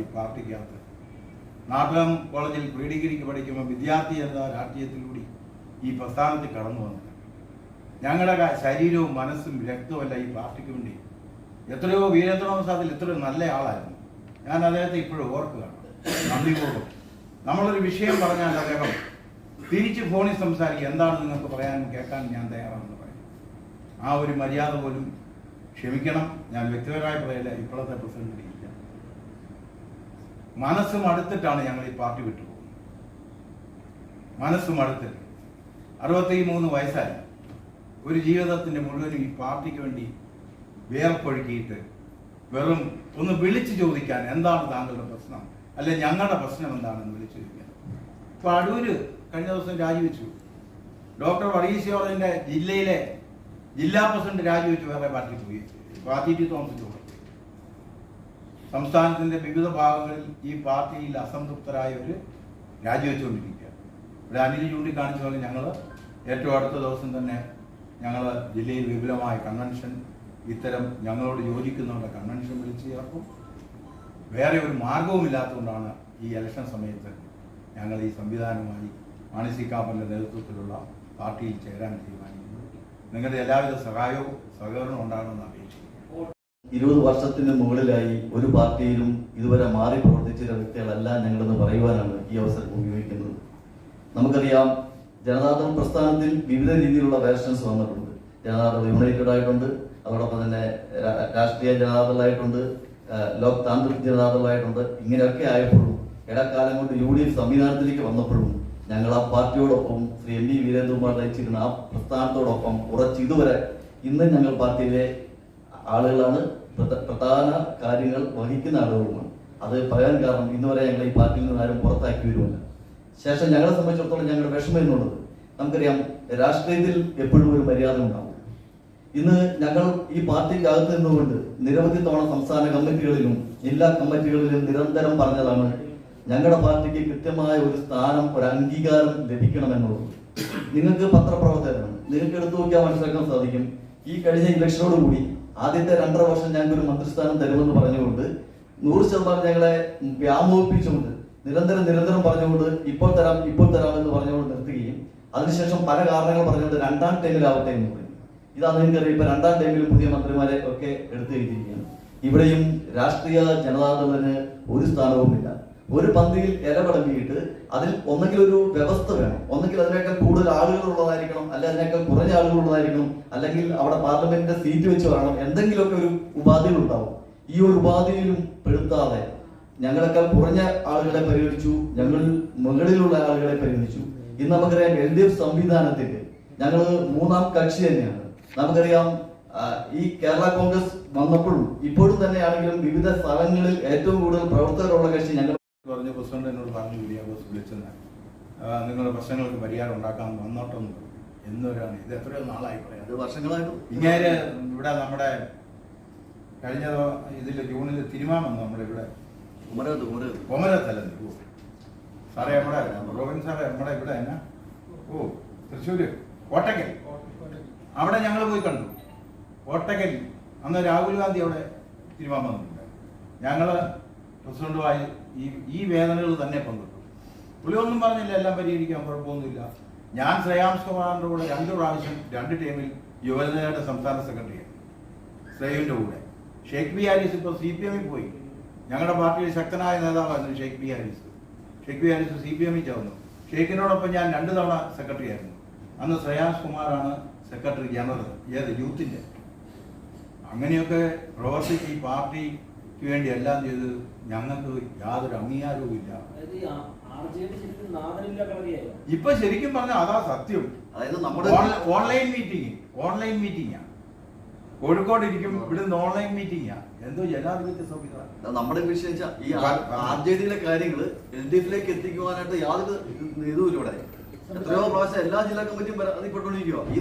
ഈ പാർട്ടിക്കകത്ത്. നാട്ടകം കോളേജിൽ പ്രീ ഡിഗ്രിക്ക് പഠിക്കുമ്പോൾ വിദ്യാർത്ഥി എന്ന രാഷ്ട്രീയത്തിലൂടെ ഈ പ്രസ്ഥാനത്തിൽ കടന്നു വന്നത്. ഞങ്ങളുടെ ശരീരവും മനസ്സും രക്തവുമല്ല ഈ പാർട്ടിക്ക് വേണ്ടി എത്രയോ വീരേന്ദ്രപ്രസാദിൽ എത്രയോ നല്ല ആളായിരുന്നു. ഞാൻ അദ്ദേഹത്തെ ഇപ്പോഴും ഓർക്കുകയാണ്. നന്ദിപൂർവം. നമ്മളൊരു വിഷയം പറഞ്ഞാൽ അദ്ദേഹം തിരിച്ച് ഫോണിൽ സംസാരിക്കുക എന്താണ് നിങ്ങൾക്ക് പറയാൻ കേൾക്കാൻ ഞാൻ തയ്യാറാണെന്ന് പറയും. ആ ഒരു മര്യാദ പോലും ക്ഷമിക്കണം. ഞാൻ വ്യക്തിപരമായി പറയില്ല ഇപ്പോഴത്തെ പ്രസിഡന്റ് മനസ്സ് മടുത്തിട്ടാണ് ഞങ്ങൾ ഈ പാർട്ടി വിട്ടുപോകുന്നത് മനസ്സ് മടുത്തിട്ട് അറുപത്തി മൂന്ന് വയസ്സായി. ഒരു ജീവിതത്തിന്റെ മുഴുവനും ഈ പാർട്ടിക്ക് വേണ്ടി വേർപ്പൊഴുക്കിയിട്ട് വെറും ഒന്ന് വിളിച്ചു ചോദിക്കാൻ എന്താണ് താങ്കളുടെ പ്രശ്നം? അല്ലെ ഞങ്ങളുടെ പ്രശ്നം എന്താണെന്ന് വിളിച്ചു ചോദിക്കാൻ. ഇപ്പൊ അടൂര് കഴിഞ്ഞ ദിവസം രാജിവെച്ചു. ഡോക്ടർ വർഗീസ് ജോർജിന്റെ ജില്ലയിലെ ജില്ലാ പ്രസിഡന്റ് രാജിവെച്ചു വേറെ പാർട്ടി പോയി. പാർട്ടി തോമസ് തോമസിന്റെ സംസ്ഥാനത്തിന്റെ വിവിധ ഭാഗങ്ങളിൽ ഈ പാർട്ടിയിൽ അസംതൃപ്തരായവർ രാജിവെച്ചുകൊണ്ടിരിക്കുകയാണ്. ഇവിടെ അനിൽ ചൂണ്ടിക്കാണിച്ച പോലെ ഞങ്ങൾ ഏറ്റവും അടുത്ത ദിവസം തന്നെ ഞങ്ങൾ ജില്ലയിൽ വിപുലമായ കൺവെൻഷൻ ഇത്തരം ഞങ്ങളോട് യോജിക്കുന്നവരുടെ കൺവെൻഷൻ വിളിച്ച് ചേർക്കും. വേറെ ഒരു മാർഗവുമില്ലാത്തതുകൊണ്ടാണ് ഈ ഇലക്ഷൻ സമയത്ത് ഞങ്ങൾ ഈ സംവിധാനമായി മാണി നേതൃത്വത്തിലുള്ള പാർട്ടിയിൽ ചേരാൻ തീരുമാനിക്കുന്നത്. നിങ്ങളുടെ എല്ലാവിധ സഹായവും സഹകരണവും ഉണ്ടാകണമെന്ന് അപേക്ഷിക്കുന്നു. ഇരുപത് വർഷത്തിന് മുകളിലായി ഒരു പാർട്ടിയിലും ഇതുവരെ മാറി പ്രവർത്തിച്ചിരുന്ന വ്യക്തികളല്ല ഞങ്ങളെന്ന് പറയുവാനാണ് ഈ അവസരം ഉപയോഗിക്കുന്നത്. നമുക്കറിയാം ജനതാദൾ പ്രസ്ഥാനത്തിൽ വിവിധ രീതിയിലുള്ള വേർഷൻസ് വന്നിട്ടുണ്ട്. ജനതാദൾ യുണൈറ്റഡ് ആയിട്ടുണ്ട് അതോടൊപ്പം തന്നെ രാഷ്ട്രീയ ജനതാദളായിട്ടുണ്ട് ലോക് താന്ത്രിക് ജനതാദളായിട്ടുണ്ട്. ഇങ്ങനെയൊക്കെ ആയപ്പോഴും ഇടക്കാലം കൊണ്ട് യു ഡി എഫ് സംവിധാനത്തിലേക്ക് വന്നപ്പോഴും ഞങ്ങൾ ആ പാർട്ടിയോടൊപ്പം ശ്രീ എം വി വീരേന്ദ്രകുമാർ നയിച്ചിരുന്ന ആ പ്രസ്ഥാനത്തോടൊപ്പം ഉറച്ച് ഇതുവരെ ഇന്ന് ഞങ്ങൾ പാർട്ടിയിലെ ആളുകളാണ് പ്രധാന കാര്യങ്ങൾ വഹിക്കുന്ന ആളുകളുമാണ്. അത് പറയാൻ കാരണം ഇന്ന് വരെ ഞങ്ങൾ ഈ പാർട്ടിയിൽ നിന്ന് ആരും പുറത്താക്കി വരുമല്ല ശേഷം ഞങ്ങളെ സംബന്ധിച്ചിടത്തോളം ഞങ്ങളുടെ വിഷമം എന്നുള്ളത് നമുക്കറിയാം രാഷ്ട്രീയത്തിൽ എപ്പോഴും ഒരു മര്യാദ ഉണ്ടാവും. ഇന്ന് ഞങ്ങൾ ഈ പാർട്ടിക്ക് അകത്ത് നിന്നുകൊണ്ട് നിരവധി തവണ സംസ്ഥാന കമ്മിറ്റികളിലും ജില്ലാ കമ്മിറ്റികളിലും നിരന്തരം പറഞ്ഞതാണ് ഞങ്ങളുടെ പാർട്ടിക്ക് കൃത്യമായ ഒരു സ്ഥാനം ഒരു അംഗീകാരം ലഭിക്കണമെന്നുള്ളത്. നിങ്ങൾക്ക് പത്രപ്രവർത്തകരാണ്. നിങ്ങൾക്ക് എടുത്തു നോക്കിയാൽ മനസ്സിലാക്കാൻ സാധിക്കും ഈ കഴിഞ്ഞ ഇലക്ഷനോട് കൂടി ആദ്യത്തെ രണ്ടര വർഷം ഞങ്ങൾക്ക് ഒരു മന്ത്രിസ്ഥാനം തരുമെന്ന് പറഞ്ഞുകൊണ്ട് നൂറ് ശതമാനം ഞങ്ങളെ വ്യാമോഹിപ്പിച്ചുകൊണ്ട് നിരന്തരം നിരന്തരം പറഞ്ഞുകൊണ്ട് ഇപ്പോൾ തരാം ഇപ്പോൾ തരാം എന്ന് പറഞ്ഞുകൊണ്ട് നിർത്തുകയും അതിനുശേഷം പല കാരണങ്ങൾ പറഞ്ഞുകൊണ്ട് രണ്ടാം ടൈമിലാവട്ടെ എന്ന് പറയും ഇതാണ് എനിക്കറിയാം ഇപ്പൊ രണ്ടാം ടൈമിൽ പുതിയ മന്ത്രിമാരെ ഒക്കെ എടുത്തു കഴിഞ്ഞിരിക്കുകയാണ് ഇവിടെയും രാഷ്ട്രീയ ജനതാദളിന് ഒരു സ്ഥാനവുമില്ല. ഒരു പന്തിയിൽ ഇല വിളമ്പിയിട്ട് അതിൽ ഒന്നെങ്കിൽ ഒരു വ്യവസ്ഥ വേണം. ഒന്നെങ്കിൽ അതിനേക്കാൾ കൂടുതൽ ആളുകൾ ഉള്ളതായിരിക്കണം അല്ലെ അതിനേക്കാൾ കുറഞ്ഞ ആളുകൾ ഉള്ളതായിരിക്കണം അല്ലെങ്കിൽ അവിടെ പാർലമെന്റിന്റെ സീറ്റ് വെച്ച് പറയണം എന്തെങ്കിലുമൊക്കെ ഒരു ഉപാധികൾ ഉണ്ടാവും. ഈ ഒരു ഉപാധിയിലും പെടുത്താതെ ഞങ്ങളെക്കാൾ കുറഞ്ഞ ആളുകളെ പരിഗണിച്ചു ഞങ്ങൾ മുകളിലുള്ള ആളുകളെ പരിഗണിച്ചു. ഇന്ന് നമുക്കറിയാം എൽ ഡി എഫ് സംവിധാനത്തിന്റെ ഞങ്ങൾ മൂന്നാം കക്ഷി തന്നെയാണ്. നമുക്കറിയാം ഈ കേരള കോൺഗ്രസ് വന്നപ്പോഴും ഇപ്പോഴും തന്നെയാണെങ്കിലും വിവിധ സ്ഥലങ്ങളിൽ ഏറ്റവും കൂടുതൽ പ്രവർത്തകരുള്ള കക്ഷി ഞങ്ങൾ പറഞ്ഞ പ്രസിഡന്റ് എന്നോട് പറഞ്ഞു വിളിയാബോസ് വിളിച്ചെന്നാണ് നിങ്ങളുടെ പ്രശ്നങ്ങൾക്ക് പരിഹാരം ഉണ്ടാക്കാൻ വന്നോട്ടെന്ന് എന്നൊരാണ്. ഇത് എത്രയോ നാളായി അത് വർഷങ്ങളായിട്ട് ഇങ്ങനെ ഇവിടെ നമ്മുടെ കഴിഞ്ഞ ഇതിൽ ജൂണിൽ തിരുമാമെന്ന് നമ്മുടെ ഇവിടെ. കൊമരത്തല്ല സാറേ നമ്മുടെ റോബിൻ സാറേ നമ്മുടെ ഇവിടെ എന്നാ? ഓ തൃശ്ശൂര്. കോട്ടക്കൽ. അവിടെ ഞങ്ങൾ പോയി കണ്ടു. കോട്ടക്കൽ. അന്ന് രാഹുൽ ഗാന്ധി അവിടെ തിരുമാൻ വന്നിട്ടുണ്ട്. ഞങ്ങൾ പ്രസിഡന്റുമായി ഈ ഈ വേദനകൾ തന്നെ പങ്കിട്ടു. പുള്ളിയൊന്നും പറഞ്ഞില്ല എല്ലാം പരിഹരിക്കാൻ കുഴപ്പമൊന്നുമില്ല. ഞാൻ ശ്രേയാംസ് കുമാറിന്റെ കൂടെ രണ്ട് പ്രാവശ്യം രണ്ട് ടീമിൽ യുവജനയുടെ സംസ്ഥാന സെക്രട്ടറിയാണ് ശ്രേയുവിന്റെ കൂടെ. ഷെയ്ഖ് ബി ഹാരിസ് ഇപ്പോൾ സി പി എമ്മിൽ പോയി. ഞങ്ങളുടെ പാർട്ടിയിൽ ശക്തനായ നേതാവായിരുന്നു Sheikh B Haris Sheikh B Haris C P എമ്മിൽ ചേർന്നു. ഷെയ്ഖിനോടൊപ്പം ഞാൻ രണ്ട് തവണ സെക്രട്ടറി ആയിരുന്നു അന്ന് ശ്രേയാംസ് കുമാറാണ് സെക്രട്ടറി ജനറൽ ഏത് യൂത്തിന്റെ അങ്ങനെയൊക്കെ പ്രവർത്തിച്ച് ഈ പാർട്ടിക്ക് വേണ്ടി എല്ലാം ചെയ്ത് ഞങ്ങൾക്ക് യാതൊരു അംഗീകാരവും ഇല്ല? ഇപ്പൊ ശരിക്കും പറഞ്ഞാൽ അതാ സത്യം. അതായത് നമ്മുടെ ഓൺലൈൻ മീറ്റിംഗ് ഓൺലൈൻ മീറ്റിംഗാ. കോഴിക്കോട് ഇരിക്കും ഇവിടുന്ന് ഓൺലൈൻ മീറ്റിംഗാ. എന്തോ ജനാധിപത്യ സംവിധാനം നമ്മുടെ വിഷയം ഈ ആർ ജെ ഡിയിലെ കാര്യങ്ങൾ എൽ ഡി എഫിലേക്ക് എത്തിക്കുവാനായിട്ട് യാതൊരു ഇതും ഇവിടെ. എത്രയോ പ്രാവശ്യം എല്ലാ ജില്ലാ കമ്മിറ്റിയും പരാതിപ്പെട്ടുകൊണ്ടിരിക്കുക ഈ